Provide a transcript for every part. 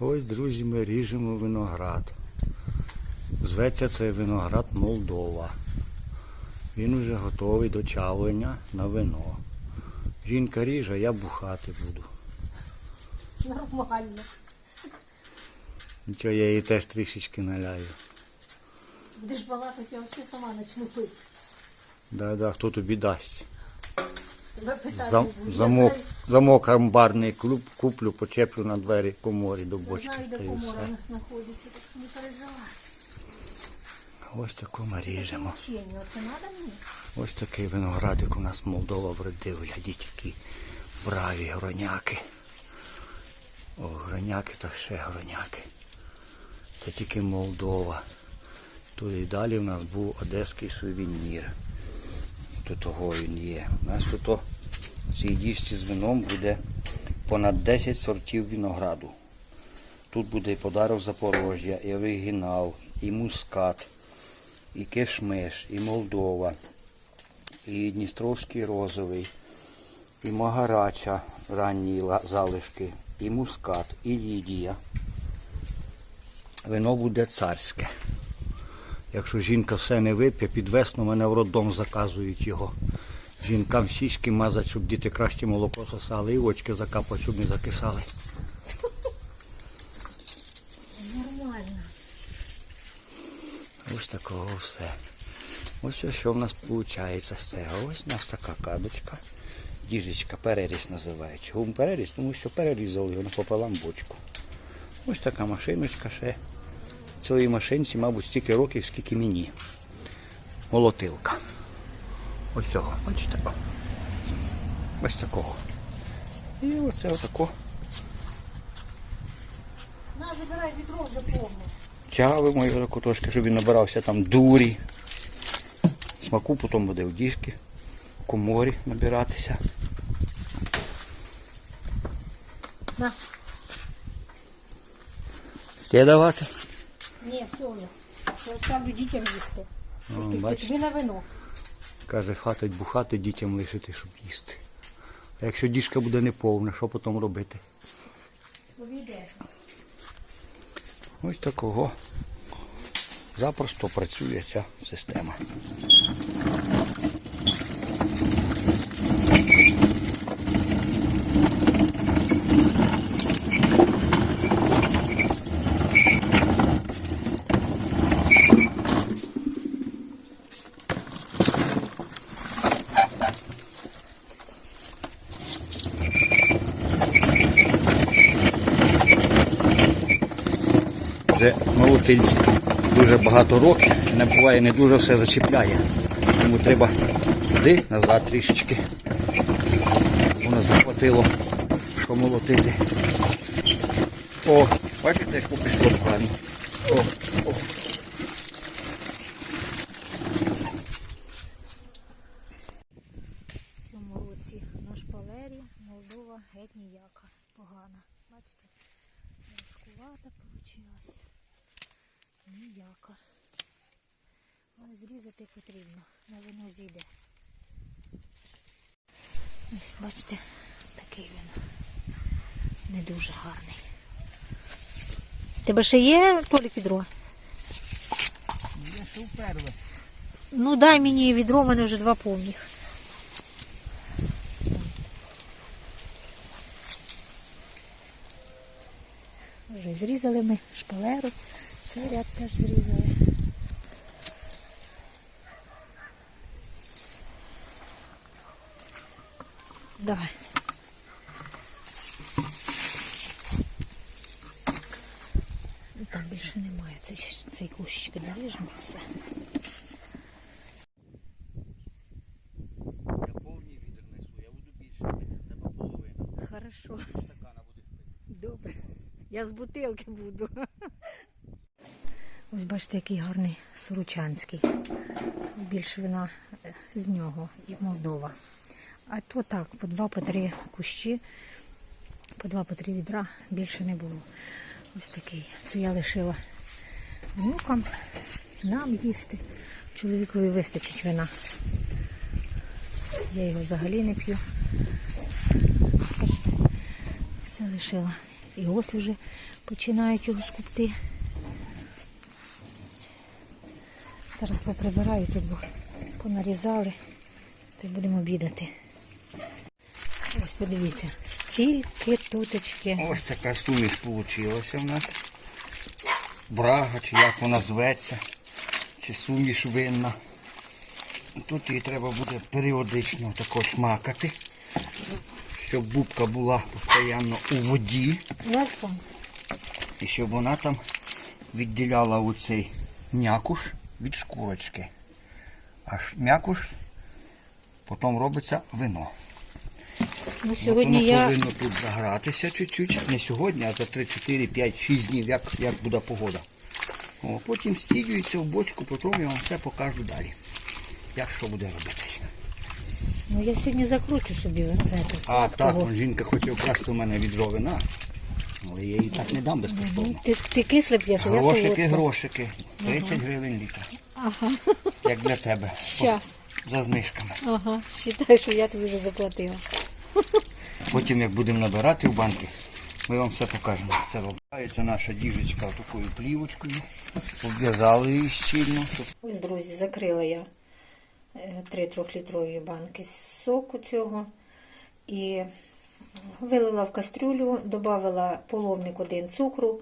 Ось, друзі, ми ріжемо виноград. Зветься цей виноград Молдова. Він вже готовий до чавлення на вино. Жінка ріже, я бухати буду. Нормально. Нічого, я їй теж трішечки наляю. Будеш балакати, я взагалі сама почну пити. Да-да, хто тобі дасть? Тебе питати Зам, буду. Я замок, знаю- замок амбарний клуб, куплю, почеплю на двері коморі до бочки. знаю, де Та й комора все. нас знаходиться, так що не переживай. Ось таку ми ріжемо. Печення, оце треба мені? Ось такий виноградик у нас Молдова вродив. Глядіть, які браві гроняки. О, гроняки та ще гроняки. Це тільки Молдова. Тут і далі у нас був одеський сувенір. Тут того він є. У нас тут в цій діжці з вином буде понад 10 сортів винограду. Тут буде і подарок Запорожжя, і оригінал, і мускат, і кишмиш, і Молдова, і Дністровський розовий, і Магарача ранні залишки, і мускат, і Лідія. Вино буде царське. Якщо жінка все не вип'є, під весну мене в роддом заказують його. Жінкам сіськи мазать, щоб діти краще молоко сосали, і очки закапати, щоб не закисали. Нормально. Ось такого все. Ось що в нас виходить з цього. Ось у нас така кадочка. Діжечка, переріз називають. Чому переріз? Тому що перерізали його пополам бочку. Ось така машиночка ще. Цієї машинці, мабуть, стільки років, скільки мені. Молотилка. Ось цього, бачите? О. Ось такого. І оце отако. На, забирай відро вже повне. Тягуємо його таку трошки, щоб він набирався там дурі. Смаку потім буде в діжки, в коморі набиратися. На. Ще давати? Ні, все вже. Я ставлю дітям їсти. Що ж ти Ви на вино. Каже, хатить бухати, дітям лишити, щоб їсти. А якщо діжка буде неповна, що потім робити? Ось такого. Запросто працює ця система. Вже молотильці дуже багато років, не буває, не дуже все зачіпляє. Тому треба туди, назад трішечки. Воно захватило, що молотити. О, бачите, як попішло погано. О, о. Році на шпалері Молдова геть ніяка. Погана. Бачите? Важкувата вийшла. Ніяка. Але зрізати потрібно. На вино зійде. Ось бачите, такий він. Не дуже гарний. Тебе ще є Толік відро? Я ще вперше. Ну дай мені відро, в мене вже два повних. Вже зрізали ми шпалеру, цей ряд теж зрізали. Давай. Ну, Там більше немає. Цей, цей кущик наріжемо все. Я повний відер несу, я буду більше, треба половина. Хорошо. Стакана буде. Добре. Я з бутилки буду. Ось бачите, який гарний сорочанський. Більше вина е, з нього і Молдова. А то так, по два, по три кущі, по два, по три відра більше не було. Ось такий. Це я лишила внукам, нам їсти. Чоловікові вистачить вина. Я його взагалі не п'ю. Все лишила І ось вже починають його скупти. Зараз поприбираю тут, бо понарізали, та будемо обідати. Ось подивіться, стільки туточки. Ось така суміш вийшла в нас. Брага, чи як вона зветься, чи суміш винна. Тут її треба буде періодично тако шмакати, щоб бубка була постійно у воді. І щоб вона там відділяла оцей м'якуш від шкурочки. Аж м'якуш, потім робиться вино. Ну, сьогодні воно я повинно тут загратися чуть-чуть. Не сьогодні, а за 3, 4, 5, 6 днів, як, як буде погода. О, потім стілюється в бочку, потім я вам все покажу далі. Як що буде робитися. Ну я сьогодні закручу собі вето, А так, сладкого. жінка хоче вкрасти у мене відро вина, але я їй так не дам Ну, безкоштовно. Ти, ти кисле п'єш, а я Грошики, грошики. 30 гривень літр. Ага, Як для тебе. щас. За знижками. Ага, вважай, що я тобі вже заплатила. Потім, як будемо набирати в банки, ми вам все покажемо. Це робиться наша діжечка такою плівочкою. Обв'язали її щільно, Ось, друзі, закрила я е, три трьохлітрові банки соку цього і вилила в кастрюлю, додала половник один цукру.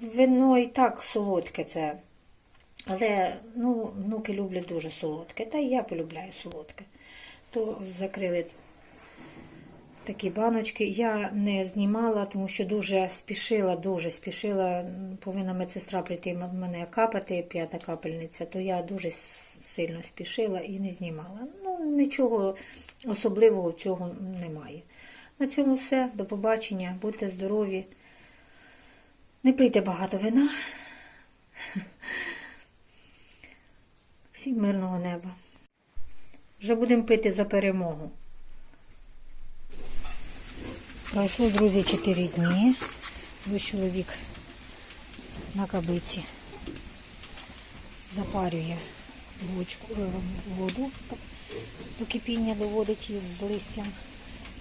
Вино і так солодке це. Але ну, внуки люблять дуже солодке, та й я полюбляю солодке. То закрили такі баночки. Я не знімала, тому що дуже спішила, дуже спішила. Повинна медсестра прийти мене капати, п'ята капельниця, то я дуже сильно спішила і не знімала. Ну, нічого особливого цього немає. На цьому все. До побачення, будьте здорові. Не пийте багато вина. Всім мирного неба. Вже будемо пити за перемогу. Пройшло, друзі, 4 дні. Ось чоловік на кабиці запарює бочку, е, воду до кипіння, доводить з листям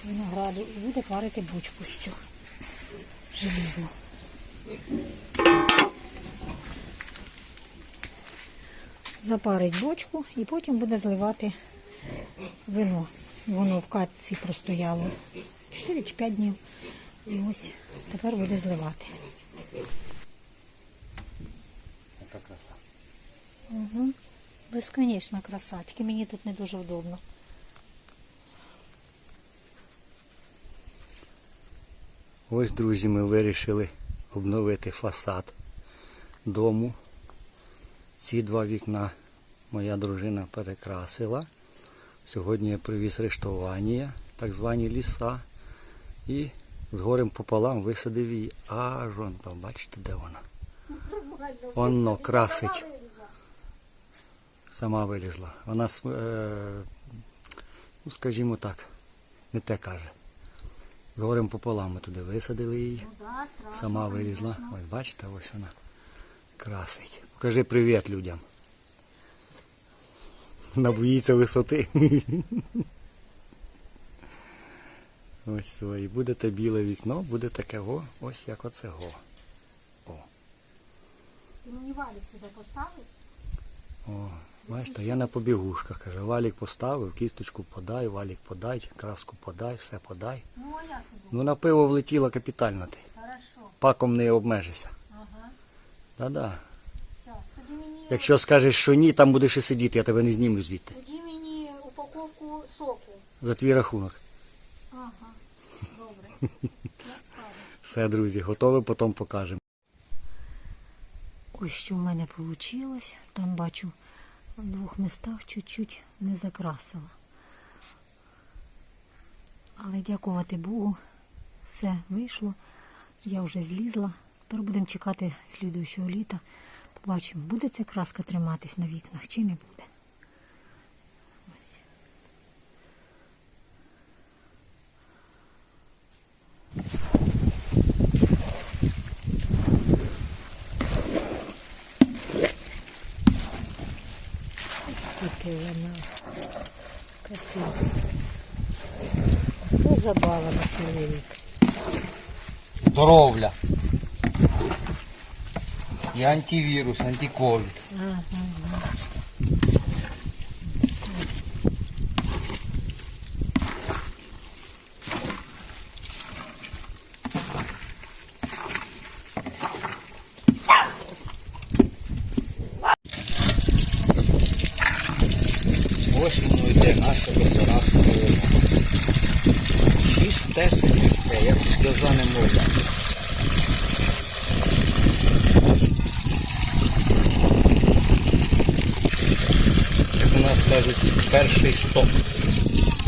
винограду і буде парити бочку з цю желізну. Запарить бочку і потім буде зливати вино. Воно в катці простояло 4 чи 5 днів. І ось тепер буде зливати. Яка краса. Угу. Безконечна краса, тільки мені тут не дуже вдобно. Ось, друзі, ми вирішили обновити фасад дому. Ці два вікна моя дружина перекрасила. Сьогодні я привіз рештування, так звані ліса. І з горем пополам висадив її аж вон там, бачите, де вона? Воно красить. Сама вилізла. Вона, е, ну, скажімо так, не те каже. З горем пополам ми туди висадили її. Сама вилізла. Ось бачите, ось вона красить. Покажи привіт людям. Набоїться висоти. Ось все. І буде те біле вікно, буде таке го, ось як оце го. Ти мені валі сюди поставив? О, бачите, я на побігушках. Каже, валік поставив, кісточку подай, валік подай, краску подай, все подай. Ну, а як тобі? Ну на пиво влетіло капітально ти. Хорошо. Паком не обмежишся. Ага. Да-да. Щас. Тоді мені, Якщо скажеш, що ні, там будеш і сидіти, я тебе не зніму звідти. тоді мені упаковку соку. За твій рахунок. Ага. Добре. Я скажу. Все, друзі, готові, потім покажемо. Ось що в мене вийшло. Там бачу в двох містах чуть-чуть не закрасила. Але дякувати Богу, все вийшло. Я вже злізла. Тепер будемо чекати слідуючого літа. Побачимо, буде ця краска триматись на вікнах чи не буде. Ось. Скільки вона капець. Це забава на оздоровля. І антивірус, антиковід. Ось 10 людей, як до зони можна. Як у нас кажуть, перший стоп.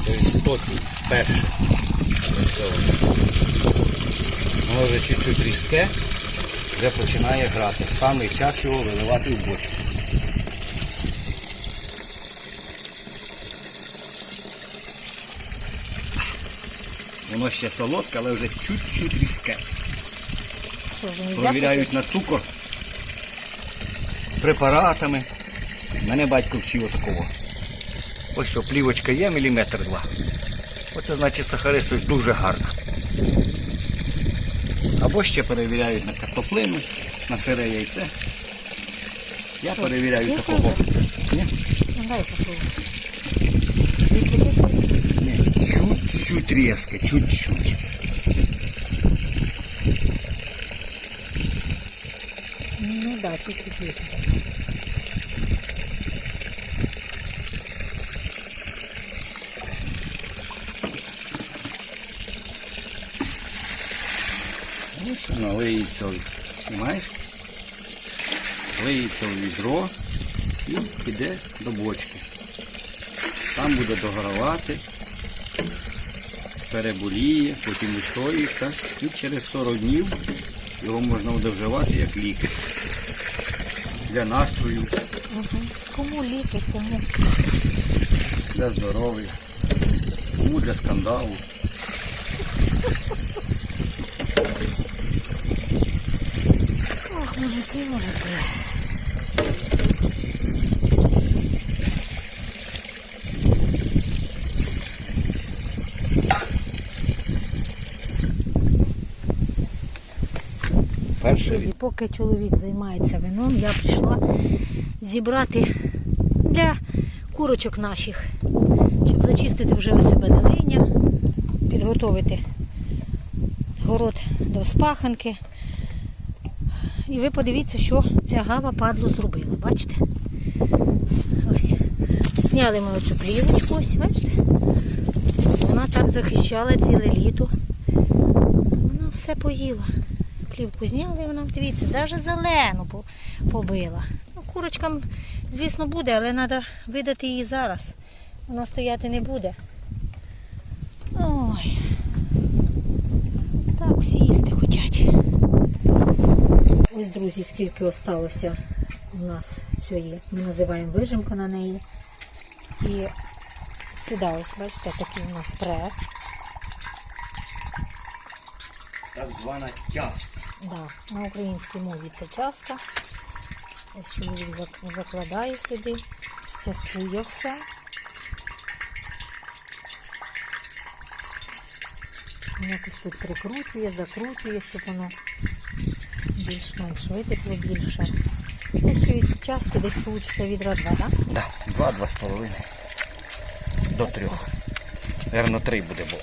Тобто стопів перший. Може вже чуть-чуть різке, вже починає грати. Саме час його виливати в бочку. Воно ще солодке, але вже чуть-чуть різке. Що вже Провіряють на цукор препаратами. Мене батько вчив отакого. Ось що, плівочка є, міліметр два. Оце значить сахаристость дуже гарна. Або ще перевіряють на картоплину, на сире яйце. Я перевіряю такого. Ні? Ну, дай попробуй. Чуть-чуть різке, чуть-чуть. ну да, чуть-чуть кисло. Ось воно лиється, знімаєш? Лиється в відро і піде до бочки. Там буде догравати, переболіє, потім устоїться і через 40 днів його можна буде вживати як ліки. Для настрою, Угу. Кому ліки, кому для здоров'я, кому для скандалу. Ох, мужики, мужики. Перше Друзі, поки чоловік займається вином, я прийшла зібрати для курочок наших, щоб зачистити вже у себе долиння, підготовити город до спаханки. І ви подивіться, що ця гава падло зробила. Бачите? Ось. Зняли ми оцю плівочку, ось, бачите? Вона так захищала ціле літо. Вона все поїла. Плівку зняли, вона, дивіться, навіть зелену побила. Ну, курочкам, звісно, буде, але треба видати її зараз. Вона стояти не буде. Ой. Так, всі їсти хочуть. Ось, друзі, скільки осталося у нас цієї, ми називаємо вижимка на неї. І сюди ось, бачите, такий у нас прес. так звана тяжка. Да, на українській мові це частка. Ось чоловік зак- закладає сюди, стяскує все. Якось тут прикручує, закручує, щоб воно більш-менш витекло більше. Ну, цієї частки десь вийде відра два, так? Да? Да, два-два з половиною. До трьох. Наверно, три буде, бо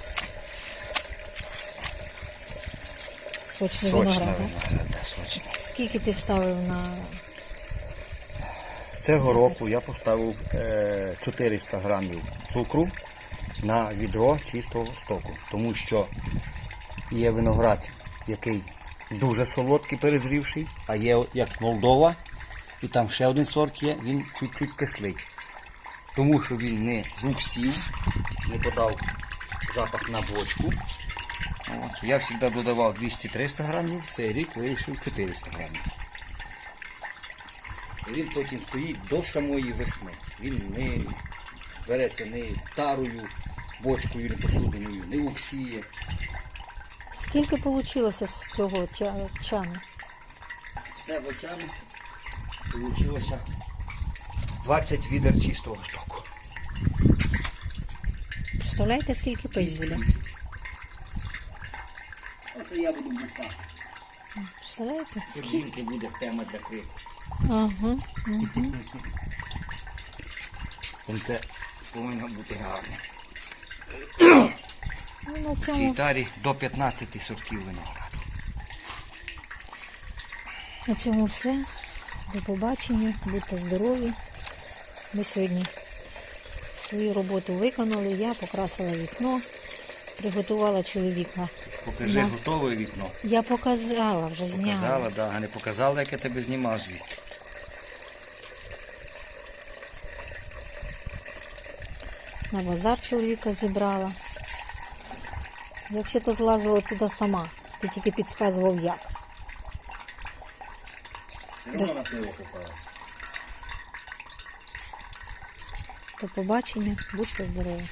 Сочний виноград. виноград, да, сочна. Скільки ти ставив на Цього року я поставив е, 400 грамів цукру на відро чистого стоку, тому що є виноград, який дуже солодкий, перезрівший, а є як Молдова, і там ще один сорт є, він чуть-чуть кислить. Тому що він не звук сів, не подав запах на бочку. От. Я завжди додавав 200-300 грамів, цей рік вирішив 400 грамів. Він потім стоїть до самої весни. Він не береться не тарою, бочкою, не посудиною, не уксіє. скільки вийшло з цього чану? З цього чану вийшло 20 відер чистого стоку. Представляєте, скільки буде? Це я буду бухати. Представляєте? Тут Скільки? жінки буде тема для крику. Ага. Це повинно бути гарно. Ну, на В цій цьому, тарі до 15 сортів винограду. на цьому все. До побачення. Будьте здорові. Ми сьогодні свою роботу виконали. Я покрасила вікно, приготувала чоловіка. Покажи Да. готове вікно. Я показала, вже зняла. Показала, да, а не показала, як я тебе знімав звідти. На базар чоловіка зібрала. Я взагалі-то злазила туди сама. Ти тільки підказував як. Воно на пиво попало. До побачення, будьте здорові.